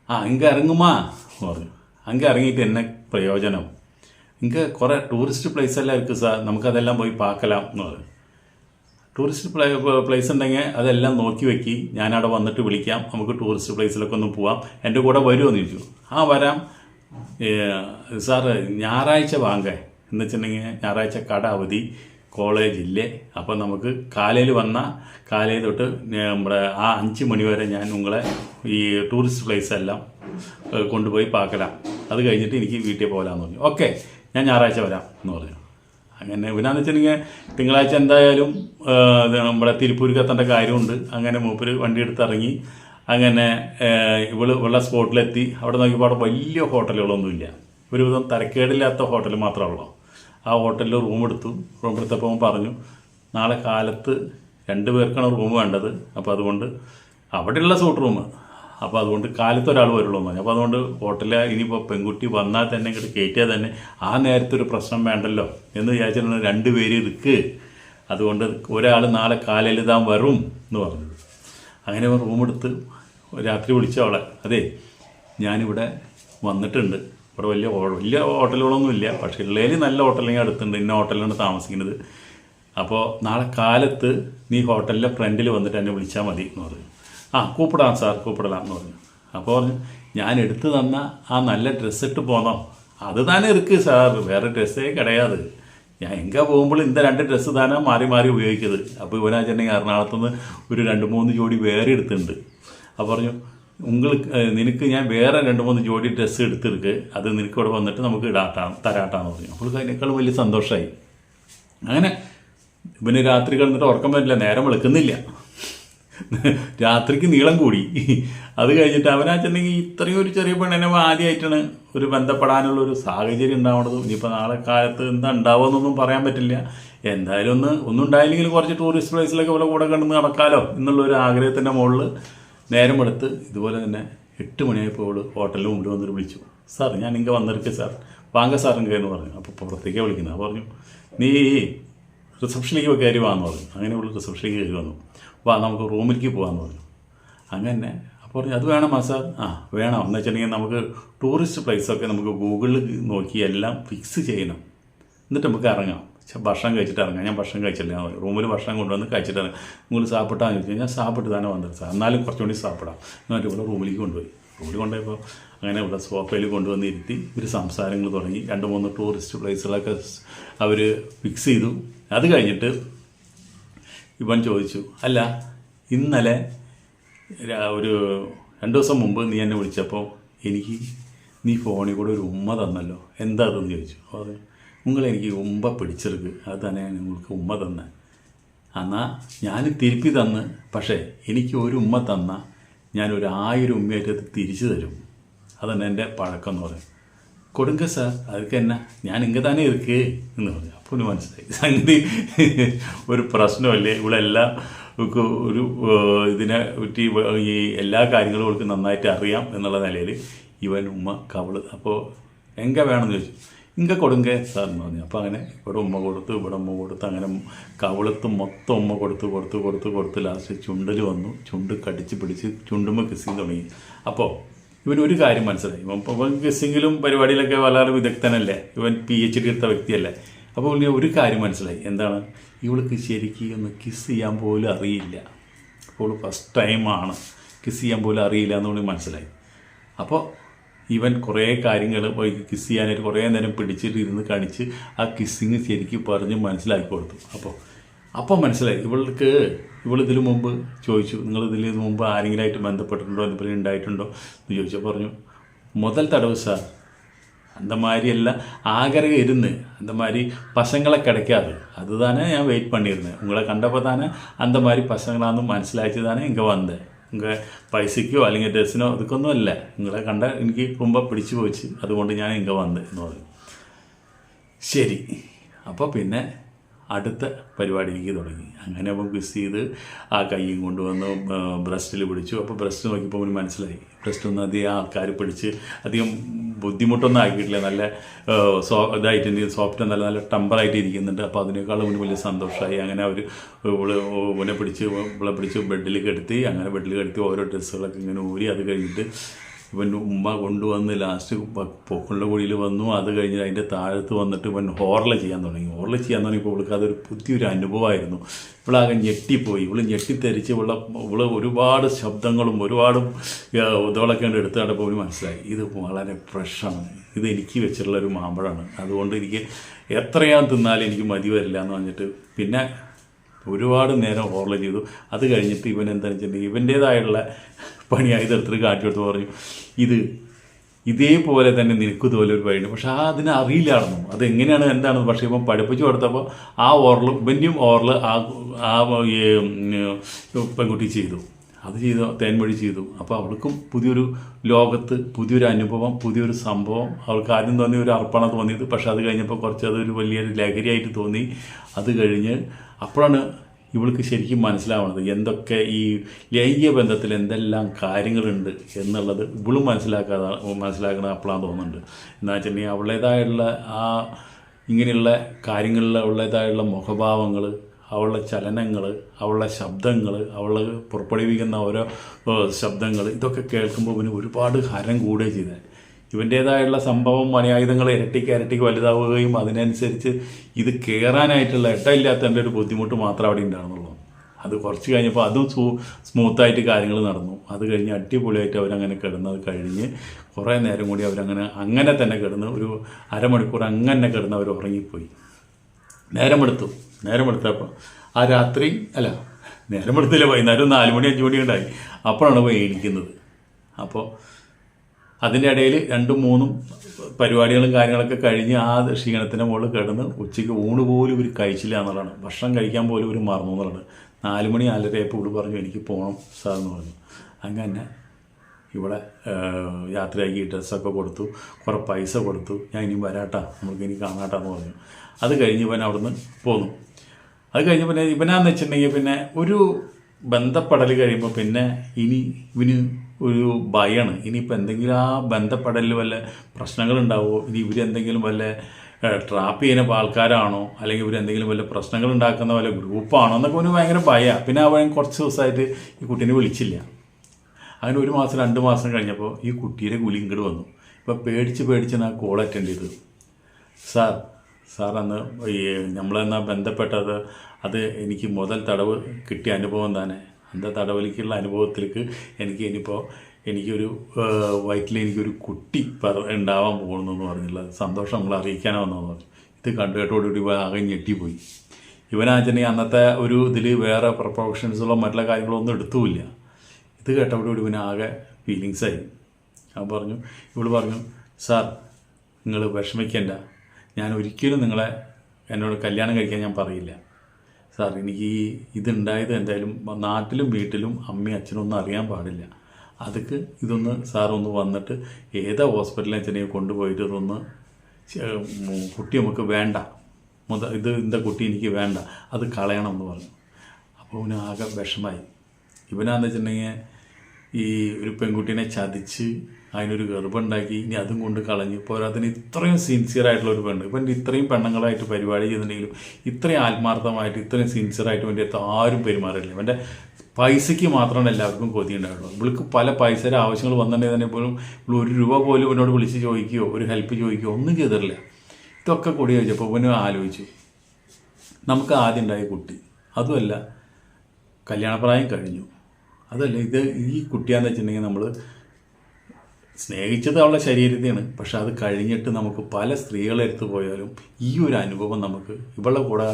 Speaker 2: ആ ഇങ്ക ഇറങ്ങുമാ? പറഞ്ഞു. അങ്ക ഇറങ്ങിയിട്ട് എന്നെ പ്രയോജനം. ഇങ്ക കുറേ ടൂറിസ്റ്റ് പ്ലേസ് എല്ലാം ഇരിക്കും സാർ നമുക്കതെല്ലാം പോയി പാക്കലാം എന്ന് പറഞ്ഞു. ടൂറിസ്റ്റ് പ്ലേ പ്ലേസ് ഉണ്ടെങ്കിൽ അതെല്ലാം നോക്കി വെക്കി ഞാനവിടെ വന്നിട്ട് വിളിക്കാം. നമുക്ക് ടൂറിസ്റ്റ് പ്ലേസിലൊക്കെ ഒന്ന് പോവാം. എന്റെ കൂടെ വരുമോ എന്ന് ചോദിച്ചു. ആ വരാം. സാറ് ഞായറാഴ്ച വാങ്ങേ. എന്ന് വെച്ചിട്ടുണ്ടെങ്കിൽ ഞായറാഴ്ച കട അവധി കോളേജ് ഇല്ലേ? അപ്പം നമുക്ക് കാലയിൽ വന്ന കാലയിൽ തൊട്ട് നമ്മുടെ ആ അഞ്ച് മണി വരെ ഞാൻ നിങ്ങളെ ഈ ടൂറിസ്റ്റ് പ്ലേസ് എല്ലാം കൊണ്ടുപോയി പാക്കലാം അത് കഴിഞ്ഞിട്ട് എനിക്ക് വീട്ടിൽ പോകലാന്ന് പറഞ്ഞു. ഓക്കെ ഞാൻ ഞായറാഴ്ച വരാം എന്ന് പറഞ്ഞു. അങ്ങനെ പിന്നെന്ന് വെച്ചിട്ടുണ്ടെങ്കിൽ തിങ്കളാഴ്ച എന്തായാലും നമ്മുടെ തിരുപ്പൂർക്ക് എത്തേണ്ട കാര്യമുണ്ട്. അങ്ങനെ മൂപ്പര് വണ്ടി എടുത്ത് ഇറങ്ങി. അങ്ങനെ ഇവൾ ഉള്ള സ്പോട്ടിലെത്തി. അവിടെ നോക്കിയപ്പോൾ അവിടെ വലിയ ഹോട്ടലുകളൊന്നുമില്ല. ഒരുവിധം തരക്കേടില്ലാത്ത ഹോട്ടൽ മാത്രമേ ഉള്ളൂ. ആ ഹോട്ടലിൽ റൂം എടുത്തു. റൂം എടുത്തപ്പോൾ പറഞ്ഞു നാളെ കാലത്ത് രണ്ട് പേർക്കാണ് റൂം വേണ്ടത്. അപ്പോൾ അതുകൊണ്ട് അവിടെയുള്ള സൂട്ട് റൂം. അപ്പോൾ അതുകൊണ്ട് കാലത്ത് ഒരാൾ വരുള്ളൂ എന്ന് പറഞ്ഞു. അപ്പോൾ അതുകൊണ്ട് ഹോട്ടലിൽ ഇനിയിപ്പോൾ പെൺകുട്ടി വന്നാൽ തന്നെ ഇങ്ങോട്ട് കയറ്റിയാൽ തന്നെ ആ നേരത്തെ ഒരു പ്രശ്നം വേണ്ടല്ലോ എന്ന് വിചാരിച്ചിട്ടുണ്ട് രണ്ട് പേര് ഇരിക്ക്. അതുകൊണ്ട് ഒരാൾ നാളെ കാലയിൽ താൻ വരും എന്ന് പറഞ്ഞു. അങ്ങനെ റൂം എടുത്ത് രാത്രി വിളിച്ച അവളെ. അതെ ഞാനിവിടെ വന്നിട്ടുണ്ട്. ഇവിടെ വലിയ വലിയ ഹോട്ടലുകളൊന്നും ഇല്ല. പക്ഷേ ഉള്ളതിൽ നല്ല ഹോട്ടലിൽ അടുത്തുണ്ട്. ഇന്ന ഹോട്ടലിലാണ് താമസിക്കുന്നത്. അപ്പോൾ നാളെ കാലത്ത് നീ ഹോട്ടലിലെ ഫ്രണ്ടിൽ വന്നിട്ട് എന്നെ വിളിച്ചാൽ മതി എന്ന് പറഞ്ഞു. ആ കൂപ്പിടാം സാർ കൂപ്പിടലാം എന്ന് പറഞ്ഞു. അപ്പോൾ ഞാൻ എടുത്തു തന്ന ആ നല്ല ഡ്രസ്സ് ഇട്ട് പോന്നോ അത് തന്നെ ഇരിക്ക് സാർ വേറെ ഡ്രസ്സേ കിടയാതെ. ഞാൻ എങ്കാ പോകുമ്പോൾ ഇന്ന രണ്ട് ഡ്രസ്സ് തന്നെ മാറി മാറി ഉപയോഗിക്കുന്നത് അപ്പോൾ ഇവനാച്ചെന്നെങ്കിൽ എറണാകുളത്തുനിന്ന് ഒരു രണ്ട് മൂന്ന് ജോഡി വേറെ എടുത്തിട്ടുണ്ട്. അപ്പോൾ പറഞ്ഞു உங்களுக்கு നിനക്ക് ഞാൻ വേറെ രണ്ട് മൂന്ന് ജോഡി ഡ്രസ്സ് എടുത്തിരിക്ക്. അത് നിനക്ക് ഇവിടെ വന്നിട്ട് നമുക്ക് ഇടാട്ടാ തരാട്ടാന്ന് പറഞ്ഞു. അപ്പോൾ അതിനേക്കാൾ വലിയ സന്തോഷമായി അങ്ങനെ പിന്നെ രാത്രി കിടന്നിട്ട് ഉറക്കം വരില്ല നേരം വെളുക്കുന്നില്ല. രാത്രിക്ക് നീളം കൂടി. അത് കഴിഞ്ഞിട്ട് അവനാച്ചെന്നെങ്കിൽ ഇത്രയും ഒരു ചെറിയ പെണ്ണിനെ ആദ്യമായിട്ടാണ് ഒരു ബന്ധപ്പെടാനുള്ള ഒരു സാഹചര്യം ഉണ്ടാവണത് ഇനിയിപ്പോൾ നാളെ കാലത്ത് എന്താ ഉണ്ടാവുമെന്നൊന്നും പറയാൻ പറ്റില്ല. എന്തായാലും ഒന്ന് ഒന്നും ഉണ്ടായില്ലെങ്കിൽ കുറച്ച് ടൂറിസ്റ്റ് പ്ലേസിലൊക്കെ പോലെ കൂടെ കണ്ടു നടക്കാലോ എന്നുള്ള ഒരു ആഗ്രഹത്തിന്റെ മുകളിൽ നേരം എടുത്ത് ഇതുപോലെ തന്നെ എട്ട് മണിയായപ്പോൾ അവൾ ഹോട്ടലിൽ മുമ്പിൽ വന്നിട്ട് വിളിച്ചു. സാർ ഞാൻ ഇങ്ങനെ വന്നിരിക്കുക സാർ. വാങ്ക സാർ ഇങ്ങനെ പറഞ്ഞു. അപ്പോൾ പുറത്തേക്ക് വിളിക്കുന്നത്. പറഞ്ഞു നീ റിസപ്ഷനിലേക്ക് കയറി വാന്ന് പറഞ്ഞു. അങ്ങനെ ഉള്ള റിസപ്ഷനിലേക്ക് കയറി വന്നു. വാ നമുക്ക് റൂമിലേക്ക് പോകാമെന്ന് പറഞ്ഞു. അങ്ങനെ അപ്പോൾ പറഞ്ഞു അത് വേണം സാർ ആ വേണം. എന്ന് വെച്ചിട്ടുണ്ടെങ്കിൽ നമുക്ക് ടൂറിസ്റ്റ് പ്ലേസൊക്കെ നമുക്ക് ഗൂഗിളിൽ നോക്കി എല്ലാം ഫിക്സ് ചെയ്യണം. എന്നിട്ട് നമുക്ക് ഇറങ്ങാം. ഭക്ഷണം കഴിച്ചിട്ട് ഇറങ്ങാം. ഞാൻ ഭക്ഷണം കഴിച്ചില്ല. റൂമിൽ ഭക്ഷണം കൊണ്ടുവന്ന് കഴിച്ചിട്ട് നിങ്ങൾ സാപ്പിട്ടാന്ന് ചോദിച്ചു ഞാൻ സാപ്പിട്ട് തന്നെ വന്നത് സാർ എന്നാലും കുറച്ചുകൂടി സാപ്പിടാം. എന്നിട്ട് ഇവിടെ റൂമിലേക്ക് കൊണ്ടുപോയി. റൂമിൽ കൊണ്ടുപോയപ്പോൾ അങ്ങനെ ഇവിടെ സോഫയിൽ കൊണ്ടുവന്ന് ഇരുത്തി ഇവർ സംസാരങ്ങൾ തുടങ്ങി. രണ്ട് മൂന്ന് ടൂറിസ്റ്റ് പ്ലേസുകളൊക്കെ അവർ ഫിക്സ് ചെയ്തു. അത് കഴിഞ്ഞിട്ട് ഇവൻ ചോദിച്ചു അല്ല ഇന്നലെ ഒരു രണ്ട് ദിവസം മുമ്പ് നീ എന്നെ വിളിച്ചപ്പോൾ എനിക്ക് നീ ഫോണിൽ കൂടെ ഒരു ഉമ്മ തന്നല്ലോ. എന്താ അതെന്ന് ചോദിച്ചു. അതെ നിങ്ങൾ ഉമ്മ പിടിച്ചെടുക്ക്. അത് തന്നെ നിങ്ങൾക്ക് ഉമ്മ തന്ന. എന്നാൽ ഞാൻ തിരുപ്പി തന്ന് പക്ഷേ എനിക്ക് ഒരു ഉമ്മ തന്ന ഞാൻ ഒരു ആയിരം ഉമ്മയായിട്ട് തിരിച്ചു തരും. അതന്നെ എന്റെ പഴക്കം എന്ന് പറയും. കൊടുങ്ക സാർ അതൊക്കെ എന്നാ? ഞാൻ ഇങ്ങ തന്നെ ഇരിക്കേ എന്ന് പറഞ്ഞു. അപ്പോൾ മനസ്സിലായി. സംഗതി ഒരു പ്രശ്നമല്ലേ? ഇവിടെ എല്ലാം ഒരു ഇതിനെ പറ്റി ഈ എല്ലാ കാര്യങ്ങളും അവൾക്ക് നന്നായിട്ട് അറിയാം എന്നുള്ള നിലയിൽ ഇവൻ ഉമ്മ കവൾ. അപ്പോൾ എങ്ക വേണമെന്ന് ചോദിച്ചു. ഇങ്ക കൊടുങ്ക എന്ന് പറഞ്ഞു. അപ്പോൾ അങ്ങനെ ഇവിടെ ഉമ്മ കൊടുത്തു ഇവിടെ ഉമ്മ കൊടുത്ത് അങ്ങനെ കവളത്ത് മൊത്തം ഉമ്മ കൊടുത്ത് കൊടുത്ത് കൊടുത്ത് കൊടുത്ത് ലാസ്റ്റ് ചുണ്ടിൽ വന്നു. ചുണ്ട് കടിച്ച് പിടിച്ച് ചുണ്ടുമ്മ കിസ്സിങ് തുടങ്ങി. അപ്പോൾ ഇവൻ ഒരു കാര്യം മനസ്സിലായി. ഇവൻ ഇവൻ കിസ്സിങ്ങിലും പരിപാടിയിലൊക്കെ വളരെ വിദഗ്ധനല്ലേ? ഇവൻ പി എച്ച് ഡി എടുത്ത വ്യക്തിയല്ലേ? അപ്പോൾ ഇവന് ഒരു കാര്യം മനസ്സിലായി. എന്താണ്? ഇവൾക്ക് ശരിക്കും ഒന്ന് കിസ് ചെയ്യാൻ പോലും അറിയില്ല. അപ്പോൾ ഫസ്റ്റ് ടൈമാണ് കിസ് ചെയ്യാൻ പോലും അറിയില്ല എന്നുകൊണ്ട് മനസ്സിലായി. അപ്പോൾ ഇവൻ കുറേ കാര്യങ്ങൾ കിസ് ചെയ്യാനായിട്ട് കുറേ നേരം പിടിച്ചിട്ട് ഇരുന്ന് കാണിച്ച് ആ കിസ്സിങ് ശരിക്കും പറഞ്ഞ് മനസ്സിലാക്കി കൊടുത്തു. അപ്പോൾ അപ്പം മനസ്സിലായി. ഇവൾക്ക് ഇവൾ ഇതിനു മുമ്പ് ചോദിച്ചു നിങ്ങൾ ഇതിൽ മുമ്പ് ആരെങ്കിലുമായിട്ട് ബന്ധപ്പെട്ടിട്ടുണ്ടോ? എന്തെങ്കിലും ഉണ്ടായിട്ടുണ്ടോ? എന്ന് ചോദിച്ചാൽ പറഞ്ഞു മുതൽ തടവ് സാർ. அந்த மாதிரியெல்லாம் ஆகரகம் இருந்து அந்த மாதிரி பசங்களை கிடைக்காது அதுதானே நான் வெயிட் பண்ணியிருந்தேன் உங்களை கண்டப்போ தானே அந்த மாதிரி பசங்களான்னு மனசிலாச்சு தானே പൈസയ്ക്കോ അല്ലെങ്കിൽ ഡ്രസ്സിനോ അതൊക്കൊന്നും അല്ല. നിങ്ങളെ കണ്ട എനിക്ക് കുമ്പ പിടിച്ചു പോയിച്ച്. അതുകൊണ്ട് ഞാൻ ഇങ്ങ വന്നത് എന്ന് പറഞ്ഞു. ശരി. അപ്പോൾ പിന്നെ അടുത്ത പരിപാടിയിലേക്ക് തുടങ്ങി. അങ്ങനെ അപ്പം ക്വിസ് ചെയ്ത് ആ കൈയും കൊണ്ടുവന്ന് ബ്രസ്റ്റിൽ പിടിച്ചു. അപ്പോൾ ബ്രസ്റ്റ് നോക്കിയപ്പോൾ അവന് മനസ്സിലായി. ബ്രസ്റ്റ് ഒന്നും അധികം ആൾക്കാർ പിടിച്ച് അധികം ബുദ്ധിമുട്ടൊന്നും ആക്കിയിട്ടില്ല. നല്ല സോ ഇതായിട്ട് സോഫ്റ്റ് നല്ല നല്ല ടെമ്പറായിട്ട് ഇരിക്കുന്നുണ്ട്. അപ്പോൾ അതിനേക്കാളും അവന് വലിയ സന്തോഷമായി. അങ്ങനെ അവർ ഇവിടെ പിടിച്ച് ഇവളെ പിടിച്ച് ബെഡിൽ കിടത്തി. അങ്ങനെ ബെഡിൽ കിടത്തി ഓരോ ഡ്രസ്സുകളൊക്കെ ഇങ്ങനെ ഊരി അത് കഴിഞ്ഞിട്ട് ഇവൻ ഉമ്മ കൊണ്ടുവന്ന് ലാസ്റ്റ് പൊക്കളുടെ കുഴിയിൽ വന്നു. അത് കഴിഞ്ഞ് അതിന്റെ താഴത്ത് വന്നിട്ട് ഇവൻ ഹോർല ചെയ്യാൻ തുടങ്ങി. ഹോർല ചെയ്യാൻ തുടങ്ങിയപ്പോൾ ഇവൾക്ക് അതൊരു പുതിയൊരു അനുഭവമായിരുന്നു ഇവളാകെ ഞെട്ടിപ്പോയി. ഇവൾ ഞെട്ടിത്തെരിച്ച് ഇവളെ ഇവൾ ഒരുപാട് ശബ്ദങ്ങളും ഒരുപാട് ഇതുകളൊക്കെ ഉണ്ട് എടുത്ത് കണ്ടപ്പോൾ അവന് മനസ്സിലായി. ഇത് വളരെ ഫ്രഷാണ് ഇത് എനിക്ക് വെച്ചിട്ടുള്ള ഒരു മാമ്പഴമാണ് അതുകൊണ്ട് എനിക്ക് എത്രയാ തിന്നാലും എനിക്ക് മതി വരില്ല എന്ന് പറഞ്ഞിട്ട് പിന്നെ ഒരുപാട് നേരം ഹോർല ചെയ്തു. അത് കഴിഞ്ഞിട്ട് ഇവൻ എന്താണെന്ന് വെച്ചിട്ടുണ്ടെങ്കിൽ ഇവന്റേതായുള്ള പണി തീർത്തിട്ട് കാട്ടിയെടുത്ത് പറയും. ഇത് ഇതേപോലെ തന്നെ നിനക്ക് ഇതുപോലെ ഒരു വഴിയുണ്ട് പക്ഷെ ആ അതിനെ അറിയില്ലായിരുന്നു. അത് എങ്ങനെയാണ് എന്താണെന്ന് പക്ഷേ ഇപ്പം പഠിപ്പിച്ചു കൊടുത്തപ്പോൾ ആ ഓറൽ ഇവന്റെയും ഓറൽ ആ ആ പെൺകുട്ടി ചെയ്തു. അത് ചെയ്തു തേൻമൊഴി ചെയ്തു. അപ്പോൾ അവൾക്കും പുതിയൊരു ലോകത്ത് പുതിയൊരു അനുഭവം പുതിയൊരു സംഭവം. അവൾക്ക് ആദ്യം തോന്നിയ ഒരു അർപ്പണ തോന്നിയത്. പക്ഷെ അത് കഴിഞ്ഞപ്പോൾ കുറച്ച് അതൊരു വലിയൊരു ലഹരിയായിട്ട് തോന്നി. അത് കഴിഞ്ഞ് അപ്പോഴാണ് ഇവൾക്ക് ശരിക്കും മനസ്സിലാവുന്നത് എന്തൊക്കെ ഈ ലൈംഗിക ബന്ധത്തിൽ എന്തെല്ലാം കാര്യങ്ങളുണ്ട് എന്നുള്ളത് ഇവളും മനസ്സിലാക്കാതെ മനസ്സിലാക്കണത് അപ്പോഴാണ് തോന്നുന്നുണ്ട്. എന്താ വെച്ചിട്ടുണ്ടെങ്കിൽ അവളുടേതായുള്ള ആ ഇങ്ങനെയുള്ള കാര്യങ്ങളിൽ അവളുടേതായുള്ള മുഖഭാവങ്ങൾ അവളുടെ ചലനങ്ങൾ അവളുടെ ശബ്ദങ്ങൾ അവൾ പുറപ്പെടുവിക്കുന്ന ഓരോ ശബ്ദങ്ങൾ ഇതൊക്കെ കേൾക്കുമ്പോൾ പിന്നെ ഒരുപാട് ഹരം കൂടുകയും ചെയ്തത് ഇവന്റേതായുള്ള സംഭവം മണിയായുധങ്ങൾ ഇരട്ടിക്ക് ഇരട്ടിക്ക് വലുതാവുകയും അതിനനുസരിച്ച് ഇത് കയറാനായിട്ടുള്ള ഇട്ടയില്ലാത്തതിന്റെ ഒരു ബുദ്ധിമുട്ട് മാത്രം അവിടെ ഉണ്ടായിരുന്നുള്ളൂ. അത് കുറച്ച് കഴിഞ്ഞപ്പോൾ അതും സൂ സ്മൂത്തായിട്ട് കാര്യങ്ങൾ നടന്നു. അത് കഴിഞ്ഞ് അടിപൊളിയായിട്ട് അവരങ്ങനെ കിടന്നത് കഴിഞ്ഞ് കുറേ നേരം കൂടി അവരങ്ങനെ അങ്ങനെ തന്നെ കിടന്ന് ഒരു അരമണിക്കൂർ അങ്ങനെ കിടന്ന് അവർ ഉറങ്ങിപ്പോയി. നേരമെടുത്തു. നേരമെടുത്തപ്പോൾ ആ രാത്രി അല്ല നേരമെടുത്തില്ല വൈകുന്നേരം നാലുമണി അഞ്ചുമണി അഞ്ച് മണി ഉണ്ടായി. അപ്പോഴാണ് പോയി എണീക്കുന്നത്. അപ്പോൾ അതിന്റെ ഇടയിൽ രണ്ടും മൂന്നും പരിപാടികളും കാര്യങ്ങളൊക്കെ കഴിഞ്ഞ് ആ ക്ഷീണത്തിന്റെ മുകളിൽ കിടന്ന് ഉച്ചയ്ക്ക് ഊണ് പോലും ഒരു കഴിച്ചില്ല എന്നുള്ളതാണ്. ഭക്ഷണം കഴിക്കാൻ പോലും ഒരു മറന്നു എന്നുള്ളതാണ്. നാല് മണി നാലരയപ്പോൾ ഇവിടെ പറഞ്ഞു എനിക്ക് പോകണം സാർ എന്ന് പറഞ്ഞു. അങ്ങനെ ഇവിടെ യാത്രയാക്കി ഡ്രസ്സൊക്കെ കൊടുത്തു കുറേ പൈസ കൊടുത്തു. ഞാൻ ഇനി വരാട്ടാ നമുക്ക് ഇനി കാണാട്ടാന്ന് പറഞ്ഞു. അത് കഴിഞ്ഞ് ഇവൻ അവിടുന്ന് പോന്നു. അത് കഴിഞ്ഞ് പിന്നെ ഇവനാന്ന് വെച്ചിട്ടുണ്ടെങ്കിൽ പിന്നെ ഒരു ബന്ധപ്പെടൽ കഴിയുമ്പോൾ പിന്നെ ഇനി ഇവന് ഒരു ഭയമാണ് ഇനിയിപ്പോൾ എന്തെങ്കിലും ആ ബന്ധപ്പെടലിൽ വല്ല പ്രശ്നങ്ങളുണ്ടാവുമോ ഇനി ഇവരെന്തെങ്കിലും വല്ല ട്രാപ്പ് ചെയ്യുന്ന ആൾക്കാരാണോ? അല്ലെങ്കിൽ ഇവരെന്തെങ്കിലും വല്ല പ്രശ്നങ്ങൾ ഉണ്ടാക്കുന്ന വല്ല ഗ്രൂപ്പാണോ? എന്നൊക്കെ അവന് ഭയങ്കര ഭയമാണ് പിന്നെ അവൻ കുറച്ച് ദിവസമായിട്ട് ഈ കുട്ടീനെ വിളിച്ചില്ല. അങ്ങനെ ഒരു മാസം രണ്ട് മാസം കഴിഞ്ഞപ്പോൾ ഈ കുട്ടിയുടെ കുലി ഇങ്ങോട്ട് വന്നു. ഇപ്പോൾ പേടിച്ച് പേടിച്ച് ഞാൻ കോൾ അറ്റൻഡ് ചെയ്തു. സാർ സാർ അന്ന് ഈ നമ്മളെന്നാ ബന്ധപ്പെട്ടത്? അത് എനിക്ക് മുതൽ തടവ് കിട്ടിയ അനുഭവം തന്നെ അന്ത തടവലിക്കുള്ള അനുഭവത്തിലേക്ക് എനിക്ക് ഇനിയിപ്പോൾ എനിക്കൊരു വയറ്റിൽ എനിക്കൊരു കുട്ടി പറ ഉണ്ടാവാൻ പോകുന്നു എന്ന് പറഞ്ഞില്ല. സന്തോഷം നമ്മൾ അറിയിക്കാനോ വന്നതെന്ന് പറഞ്ഞു. ഇത് കണ്ടു കേട്ടോടുകൂടി ആകെ ഞെട്ടിപ്പോയി. ഇവനാചനെ അന്നത്തെ ഒരു ഇതിൽ വേറെ പ്രൊഫഷൻസുകളോ മറ്റുള്ള കാര്യങ്ങളോ ഒന്നും എടുത്തുമില്ല. ഇത് കേട്ടപ്പോഴുകൂടി ഇവൻ ആകെ ഫീലിങ്സായി അവൻ പറഞ്ഞു ഇവൾ പറഞ്ഞു സാർ നിങ്ങൾ വിഷമിക്കണ്ട. ഞാൻ ഒരിക്കലും നിങ്ങളെ എന്നോട് കല്യാണം കഴിക്കാൻ ഞാൻ പറയില്ല. സാർ എനിക്ക് ഈ ഇതുണ്ടായത് എന്തായാലും നാട്ടിലും വീട്ടിലും അമ്മയും അച്ഛനും ഒന്നും അറിയാൻ പാടില്ല. അതൊക്കെ ഇതൊന്ന് സാർ ഒന്ന് വന്നിട്ട് ഏതാ ഹോസ്പിറ്റലിൽ അച്ഛനെ കൊണ്ടുപോയിട്ട് ഇതൊന്ന് കുട്ടി നമുക്ക് വേണ്ട. മുത ഇത് ഇന്ന കുട്ടി എനിക്ക് വേണ്ട. അത് കളയണം എന്ന് പറഞ്ഞു. അപ്പോൾ അവന് ആകെ വിഷമായി. ഇവനാന്ന് വെച്ചിട്ടുണ്ടെങ്കിൽ ഈ ഒരു പെൺകുട്ടീനെ ചതിച്ച് അതിനൊരു ഗർഭമുണ്ടാക്കി ഇനി അതും കൊണ്ട് കളഞ്ഞു പോരാത്തിന് ഇത്രയും സിൻസിയർ ആയിട്ടുള്ള ഒരു പെണ്ണ്. ഇപ്പം ഇത്രയും പെണ്ണുങ്ങളായിട്ട് പരിപാടി ചെയ്യുന്നുണ്ടെങ്കിലും ഇത്രയും ആത്മാർത്ഥമായിട്ട് ഇത്രയും സിൻസിയറായിട്ട് വേണ്ടി ആരും പെരുമാറില്ല. ഇവന്റെ പൈസയ്ക്ക് മാത്രമാണ് എല്ലാവർക്കും കൊതി ഉണ്ടാവുള്ളൂ. ഇവൾക്ക് പല പൈസയുടെ ആവശ്യങ്ങൾ വന്നിട്ടുണ്ടെങ്കിൽ തന്നെ പോലും ഇവൾ ഒരു രൂപ പോലും ഇവനോട് വിളിച്ച് ചോദിക്കുകയോ ഒരു ഹെൽപ്പ് ചോദിക്കുകയോ ഒന്നും ചെയ്തിട്ടില്ല. ഇതൊക്കെ കൂടി ചോദിച്ചപ്പോൾ ഇവന് ആലോചിച്ചു. നമുക്ക് ആദ്യം ഉണ്ടായ കുട്ടി. അതുമല്ല കല്യാണപ്രായം കഴിഞ്ഞു. അതല്ല ഇത് ഈ കുട്ടിയാന്ന് വെച്ചിട്ടുണ്ടെങ്കിൽ നമ്മൾ സ്നേഹിച്ചത് അവളുടെ ശരീരത്തെയാണ്. പക്ഷെ അത് കഴിഞ്ഞിട്ട് നമുക്ക് പല സ്ത്രീകളെ എടുത്ത് പോയാലും ഈ ഒരു അനുഭവം നമുക്ക് ഇവളുടെ കൂടെ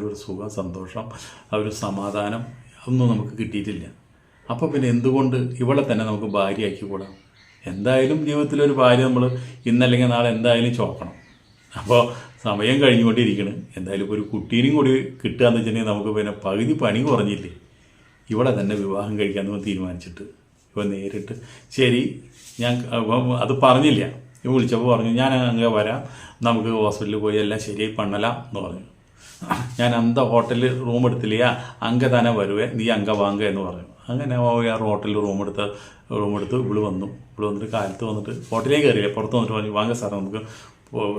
Speaker 2: ഒരു സുഖം സന്തോഷം ആ ഒരു സമാധാനം ഒന്നും നമുക്ക് കിട്ടിയിട്ടില്ല. അപ്പോൾ പിന്നെ എന്തുകൊണ്ട് ഇവളെ തന്നെ നമുക്ക് ഭാര്യയാക്കി കൂടാം? എന്തായാലും ജീവിതത്തിലൊരു ഭാര്യ നമ്മൾ ഇന്നല്ലെങ്കിൽ നാളെ എന്തായാലും ചോക്കണം. അപ്പോൾ സമയം കഴിഞ്ഞുകൊണ്ടിരിക്കണം. എന്തായാലും ഇപ്പോൾ ഒരു കുട്ടീനും കൂടി കിട്ടുക എന്ന് വെച്ചിട്ടുണ്ടെങ്കിൽ നമുക്ക് പിന്നെ പകുതി പണി കുറഞ്ഞില്ലേ? ഇവളെ തന്നെ വിവാഹം കഴിക്കാമെന്ന് തീരുമാനിച്ചിട്ട് ഇപ്പോൾ നേരിട്ട് ശരി ഞാൻ അത് പറഞ്ഞില്ല. വിളിച്ചപ്പോൾ പറഞ്ഞു ഞാൻ അങ്ങ് വരാം. നമുക്ക് ഹോസ്പിറ്റലിൽ പോയി എല്ലാം ശരിയായി പണ്ണലാം എന്ന് പറഞ്ഞു. ഞാൻ അന്ത ഹോട്ടലിൽ റൂം എടുത്തില്ല അങ്ക തന്നെ വരുവേ നീ അങ്ക വാങ്ങുക എന്ന് പറഞ്ഞു. അങ്ങനെ ആ ഹോട്ടലിൽ റൂം എടുത്ത് റൂം എടുത്ത് ഇവിടെ വന്നു. ഇവിടെ വന്നിട്ട് കാലത്ത് വന്നിട്ട് ഹോട്ടലിലേക്ക് കയറിയില്ല പുറത്ത് വന്നിട്ട് പറഞ്ഞു വാങ്ങ സാറേ നമുക്ക്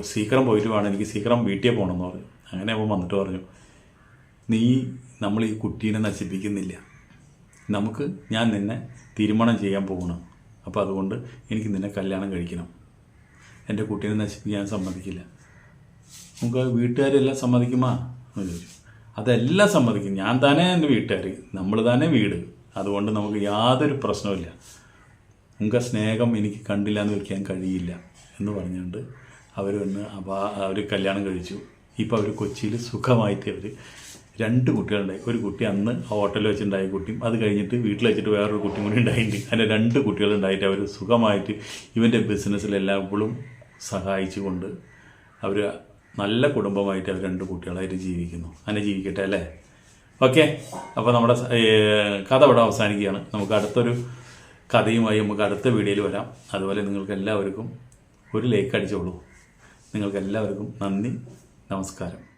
Speaker 2: സീക്രം പോയിട്ട് വേണം എനിക്ക് സീക്രം വീട്ടിൽ പോകണം എന്ന് പറഞ്ഞു. അങ്ങനെ അവൻ വന്നിട്ട് പറഞ്ഞു നീ നമ്മൾ ഈ കുട്ടീനെ നശിപ്പിക്കുന്നില്ല. നമുക്ക് ഞാൻ നിന്നെ തീരുമാനം ചെയ്യാൻ പോകണം അപ്പോൾ അതുകൊണ്ട് എനിക്ക് നിന്നെ കല്യാണം കഴിക്കണം. എന്റെ കുട്ടീനെ നശിപ്പിക്കാൻ സമ്മതിക്കില്ല. നമുക്ക് വീട്ടുകാരെല്ലാം സമ്മതിക്കുമാ? എന്ന് ചോദിച്ചു. അതെല്ലാം സമ്മതിക്കും. ഞാൻ തന്നെ എന്റെ വീട്ടുകാർ നമ്മൾ തന്നെ വീട്. അതുകൊണ്ട് നമുക്ക് യാതൊരു പ്രശ്നവുമില്ല. നമുക്ക് സ്നേഹം എനിക്ക് കണ്ടില്ല എന്ന് വയ്ക്കാൻ കഴിയില്ല എന്ന് പറഞ്ഞുകൊണ്ട് അവർ വന്ന് അപ്പോൾ അവർ കല്യാണം കഴിച്ചു. ഇപ്പോൾ അവർ കൊച്ചിയിൽ സുഖമായിട്ട് അവർ രണ്ട് കുട്ടികളുണ്ടായി. ഒരു കുട്ടി അന്ന് ഹോട്ടലിൽ വെച്ചുണ്ടായ കുട്ടിയും അത് കഴിഞ്ഞിട്ട് വീട്ടിൽ വെച്ചിട്ട് വേറൊരു കുട്ടിയും കൂടി ഉണ്ടായിട്ടുണ്ട്. അതിന്റെ രണ്ട് കുട്ടികളുണ്ടായിട്ട് അവർ സുഖമായിട്ട് ഇവന്റെ ബിസിനസ്സിലെല്ലാപ്പോഴും സഹായിച്ചുകൊണ്ട് അവർ നല്ല കുടുംബമായിട്ട് അവർ രണ്ട് കുട്ടികളായിട്ട് ജീവിക്കുന്നു. അങ്ങനെ ജീവിക്കട്ടെ അല്ലേ? ഓക്കെ. അപ്പോൾ നമ്മുടെ കഥ ഇവിടെ അവസാനിക്കുകയാണ്. നമുക്ക് അടുത്തൊരു കഥയുമായി നമുക്ക് അടുത്ത വീഡിയോയിൽ വരാം. അതുപോലെ നിങ്ങൾക്ക് എല്ലാവർക്കും ഒരു ലൈക്ക് അടിച്ചോളൂ. നിങ്ങൾക്ക് എല്ലാവർക്കും നന്ദി. നമസ്കാരം.